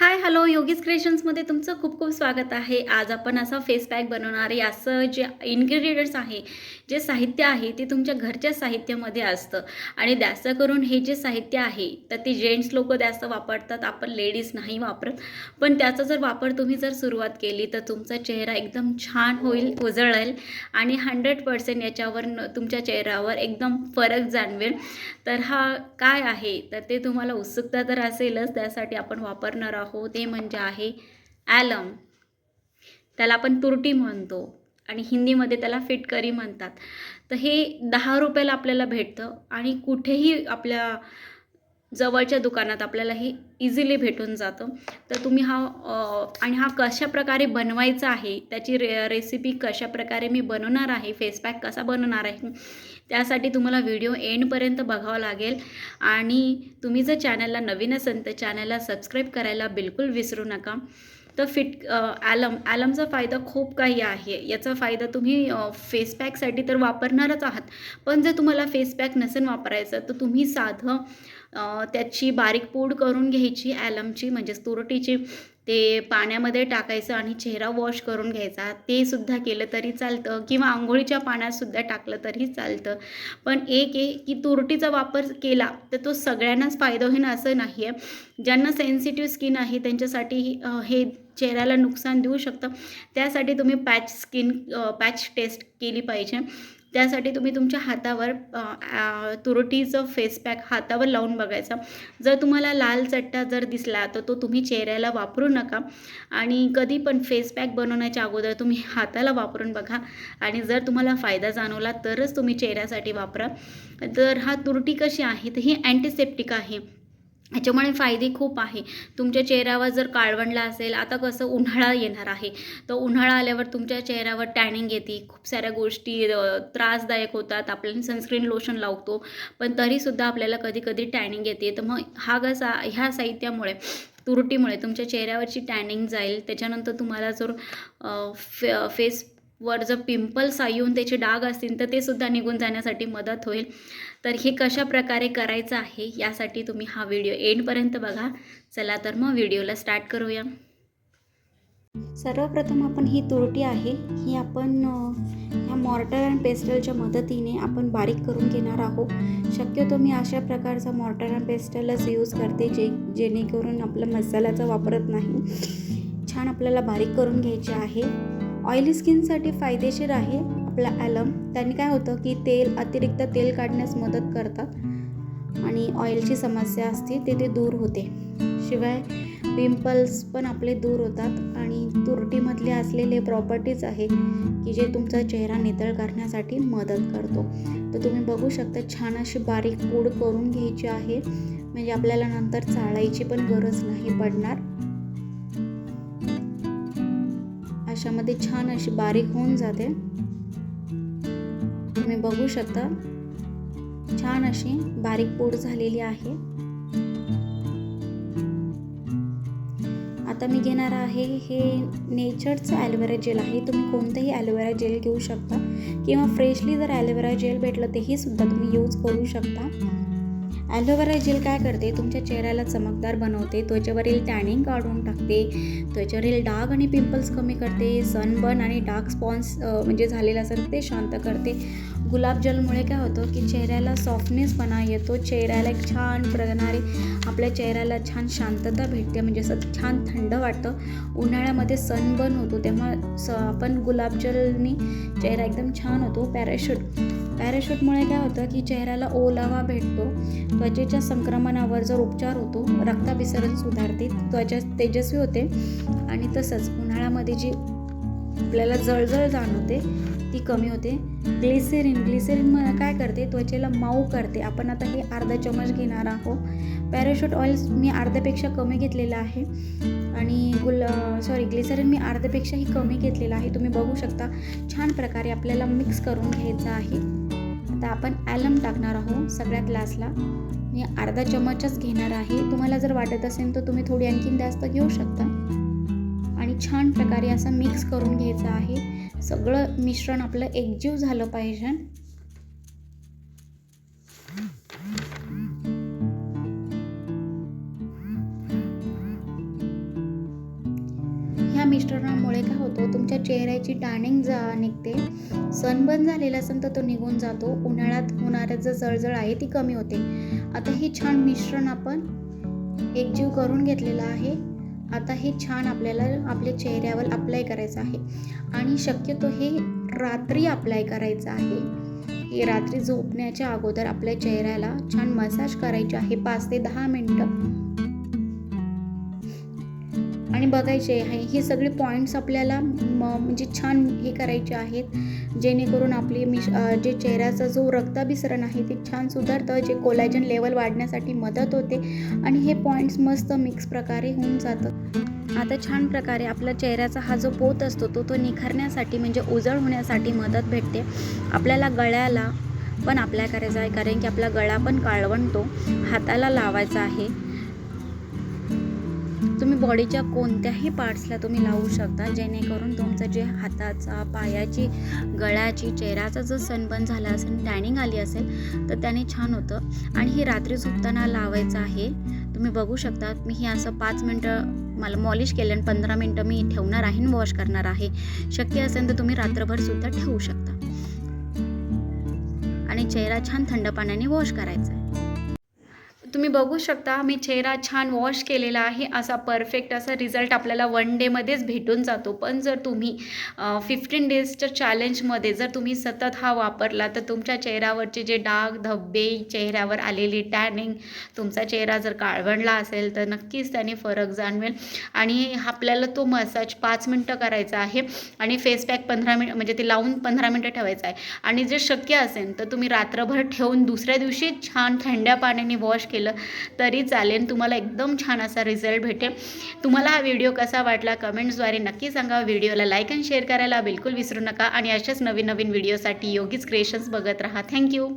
Hi hello yogis क्रिएशन्समध्ये तुमचं खूप खूप स्वागत आहे. आज आपण असा फेस पॅक बनवणारे असं जे इन्ग्रेडियंट्स आहे जे साहित्य आहे ते तुमच्या घरच्या साहित्यामध्ये असतं. आणि जास्त करून हे जे साहित्य आहे तर ते जेंट्स लोक जास्त वापरतात. आपण लेडीज नाही वापरत. पण त्याचा जर वापर तुम्ही जर सुरुवात केली तर तुमचा चेहरा एकदम छान होईल उजळेल. आणि हंड्रेड पर्सेंट याच्यावर न- तुमच्या चेहऱ्यावर एकदम फरक जाणवेल. तर हा काय आहे? तर ते तुम्हाला उत्सुकता तर असेलच. त्यासाठी आपण वापरणार आहोत. ते म्हणजे आहे ॲलम. त्याला आपण तुरटी म्हणतो आणि हिंदीमध्ये त्याला फिटकरी म्हणतात. तर हे दहा रुपयाला आपल्याला भेटतं आणि कुठेही आपल्या जवळच्या दुकानात आपल्याला हे इझिली भेटून जातं. तर तुम्ही हा आणि हा कशा प्रकारे बनवायचा आहे त्याची रे रेसिपी कशा प्रकारे मी बनवणार आहे फेस पॅक कसा बनवणार आहे त्यासाठी तुम्हाला व्हिडिओ एंडपर्यंत बघावं लागेल. आणि तुम्ही जर चॅनलला नवीन असेल तर चॅनलला सबस्क्राईब करायला बिलकुल विसरू नका. तर फिट ॲलम ॲलमचा फायदा खूप काही आहे. याचा फायदा तुम्ही फेसपॅकसाठी तर वापरणारच आहात. पण जर तुम्हाला फेस पॅक नसेल वापरायचं तर तुम्ही साधं त्याची बारीक पूड करून घ्यायची ॲलमची म्हणजेच तुरटीची ते पाण्यामध्ये टाकायचं आणि चेहरा वॉश करून घ्यायचा. ते सुद्धा केलं तरी चालतं किंवा आंघोळीच्या पाण्यातसुद्धा टाकलं तरी चालतं. पण एक आहे की तुरटीचा वापर केला तर तो सगळ्यांनाच फायदा होईन असं नाही आहे ज्यांना सेन्सिटिव्ह स्किन आहे त्यांच्यासाठी हे चेहऱ्याला नुकसान देऊ शकतं. त्यासाठी तुम्ही पॅच स्किन पॅच टेस्ट केली पाहिजे. त्यासाठी तुम्ही तुमच्या हातावर तुरटीचं फेस पॅक हातावर लावून बघायचा. जर तुम्हाला लाल चट्टा जर दिसला तर तो तुम्ही चेहऱ्याला वापरू नका. आणि कधी पण फेस पॅक बनवण्याच्या अगोदर तुम्ही हाताला वापरून बघा. आणि जर तुम्हाला फायदा जाणवला तरच तुम्ही चेहऱ्यासाठी वापरा. तर हा तुरटी कशी आहे तर ही अँटीसेप्टिक आहे. ह्याच्यामुळे फायदे खूप आहे. तुमच्या चेहऱ्यावर जर काळवंडला असेल आता कसं उन्हाळा येणार आहे. तर उन्हाळा आल्यावर तुमच्या चेहऱ्यावर टॅनिंग येते. खूप साऱ्या गोष्टी त्रासदायक होतात. आपल्याला सनस्क्रीन लोशन लावतो. पण तरीसुद्धा आपल्याला कधी कधी टॅनिंग येते. तर मग हा कसा ह्या साहित्यामुळे तुरटीमुळे तुमच्या चेहऱ्यावरची टॅनिंग जाईल. त्याच्यानंतर तुम्हाला जर फे फेस वर जर पिंपल्स येऊन त्याचे डाग असतील तर ते सुद्धा निघून जाण्यासाठी मदत होईल. तर हे कशा प्रकारे करायचं आहे यासाठी तुम्ही हा व्हिडिओ एंडपर्यंत बघा. चला तर मग व्हिडिओला स्टार्ट करूया. सर्वप्रथम आपण ही तुरटी आहे ही आपण ह्या मॉर्टर अँड पेस्टलच्या मदतीने आपण बारीक करून घेणार आहोत. शक्यतो मी अशा प्रकारचा मॉर्टर अँड पेस्टलच यूज करते जे जेणेकरून आपलं मसाल्याचा वापरत नाही. छान आपल्याला बारीक करून घ्यायचे आहे. ऑइली स्किनसाठी फायदेशीर आहे आपला ॲलम त्यांनी काय होतं की तेल अतिरिक्त तेल काढण्यास मदत करतात आणि ऑइलची समस्या असते ते ते दूर होते. शिवाय पिंपल्स पण आपले दूर होतात आणि तुरटीमधले असलेले प्रॉपर्टीज आहे की जे तुमचा चेहरा नितळ करण्यासाठी मदत करतो. तर तुम्ही बघू शकता छान अशी बारीक पूड करून घ्यायची आहे. म्हणजे आपल्याला नंतर चाळायची पण गरज नाही पडणार. अशामध्ये छान अशी बारीक होऊन जाते. तुम्ही बघू शकता छान अशी बारीक पूड झालेली आहे. आता मी घेणार आहे हे नेचरचं ॲलोवेरा जेल आहे. तुम्ही कोणतंही ॲलोवेरा जेल घेऊ शकता किंवा फ्रेशली जर ॲलोवेरा जेल भेटलं तेही सुद्धा तुम्ही यूज करू शकता. ॲलोवेरा जेल काय करते? तुमच्या चेहऱ्याला चमकदार बनवते. त्वचेवरील टॅनिंग काढून टाकते. त्वचेवरील डाग आणि पिंपल्स कमी करते. सनबर्न आणि डार्क स्पॉन्स म्हणजे झालेलं असेल ते शांत करते. गुलाबजलमुळे काय होतं की चेहऱ्याला सॉफ्टनेसपणा येतो. चेहऱ्याला एक छान प्रकारे आपल्या चेहऱ्याला छान शांतता भेटते. म्हणजे असं छान थंड वाटतं. उन्हाळ्यामध्ये सनबर्न होतो. तेव्हा स आपण गुलाबजलनी चेहरा एकदम छान होतो. पॅराशूट पॅराशूटमुळे काय होतं की चेहऱ्याला ओलावा भेटतो त्वचेच्या संक्रमणावर जर उपचार होतो रक्ताभिसरण सुधारते त्वचा तेजस्वी होते आणि तसंच उन्हाळ्यामध्ये जी आपल्याला जळजळ जाणवते ती कमी होते. ग्लिसेरिन ग्लिसेरिन म काय करते? त्वचेला मऊ करते. आपण आता हे अर्धा चमच घेणार आहोत. पॅराशूट ऑइल मी अर्ध्यापेक्षा कमी घेतलेलं आहे आणि गुल सॉरी ग्लिसरीन मी अर्ध्यापेक्षाही कमी घेतलेलं आहे. तुम्ही बघू शकता छान प्रकारे आपल्याला मिक्स करून घ्यायचं आहे. आता आपण ॲलम टाकणार आहोत सगळ्यात लास्टला मी अर्धा चमचच घेणार आहे. तुम्हाला जर वाटत असेल तर तुम्ही थोडी आणखीन जास्त घेऊ शकता. आणि छान प्रकारे असं मिक्स करून घ्यायचं आहे. सगळं मिश्रण आपलं एकजीव झालं पाहिजे. मिश्रणामुळे काय होतं तुमच्या चेहऱ्याची टॅनिंग जा निघते सनबर्न झालेला असेल तर तो निघून जातो उन्हाळ्यात होणारं जर जळजळ आहे ती कमी होते. आता हे छान मिश्रण आपण एकजीव करून घेतलेलं आहे. आता हे छान आपल्याला आपल्या चेहऱ्यावर अप्लाय करायचं आहे. आणि शक्यतो हे रात्री अप्लाय करायचं आहे. हे रात्री झोपण्याच्या अगोदर आपल्या चेहऱ्याला छान मसाज करायचे आहे पाच ते दहा मिनटं. आणि बघायचे आहे. हे सगळे पॉईंट्स आपल्याला म म्हणजे छान हे करायचे आहेत. जेणेकरून आपली मिश जे चेहऱ्याचा जो रक्ताभिसरण आहे ते छान सुधारतं. जे कोलॅजन लेवल वाढण्यासाठी मदत होते. आणि हे पॉईंट्स मस्त मिक्स प्रकारे होऊन जातं. आता छान प्रकारे आपला चेहऱ्याचा हा जो पोत असतो तो तो निखरण्यासाठी म्हणजे उजळ होण्यासाठी मदत भेटते. आपल्याला गळ्याला पण अप्लाय करायचा आहे. कारण की आपला गळा पण काळवणतो हाताला लावायचा आहे. तुम्ही बॉडीच्या कोणत्याही पार्ट्सला तुम्ही लावू शकता जेणेकरून तुमचं जे हाताचा पायाची गळ्याची चेहऱ्याचा जर सनबर्न झाला असेल टॅनिंग आली असेल तर त्याने छान होतं. आणि हे रात्री झोपताना लावायचं आहे. तुम्ही बघू शकता मी हे असं पाच मिनटं मला मॉलिश केलं आणि पंधरा मिनटं मी ठेवणार आहे आणि वॉश करणार आहे. शक्य असेल तर तुम्ही रात्रभर सुद्धा ठेवू शकता. आणि चेहरा छान थंड पाण्याने वॉश करायचा आहे. तुम्ही बघू शकता मी चेहरा छान वॉश केलेला आहे. असा परफेक्ट असा रिझल्ट आपल्याला वन डेमध्येच भेटून जातो. पण जर तुम्ही फिफ्टीन डेजच्या चॅलेंजमध्ये जर तुम्ही सतत हा वापरला तर तुमच्या चेहऱ्यावरचे जे डाग धब्बे चेहऱ्यावर आलेली टॅनिंग तुमचा चेहरा जर काळवणला असेल तर नक्कीच त्याने फरक जाणवेल. आणि आपल्याला तो मसाज पाच मिनटं करायचा आहे. आणि फेस पॅक पंधरा मिनिट म्हणजे ते लावून पंधरा मिनटं ठेवायचं आहे. आणि जे शक्य असेल तर तुम्ही रात्रभर ठेवून दुसऱ्या दिवशी छान थंड्या पाण्याने वॉश केलं तरी चालेल. तुम्हाला एकदम छान असा रिझल्ट भेटेल. तुम्हाला हा व्हिडिओ कसा वाटला कमेंट्सद्वारे नक्की सांगा. व्हिडिओला लाईक अँड शेअर करायला बिलकुल विसरू नका. आणि अशाच नवीन नवीन व्हिडिओसाठी योगीच क्रिएशन्स बघत राहा. थँक्यू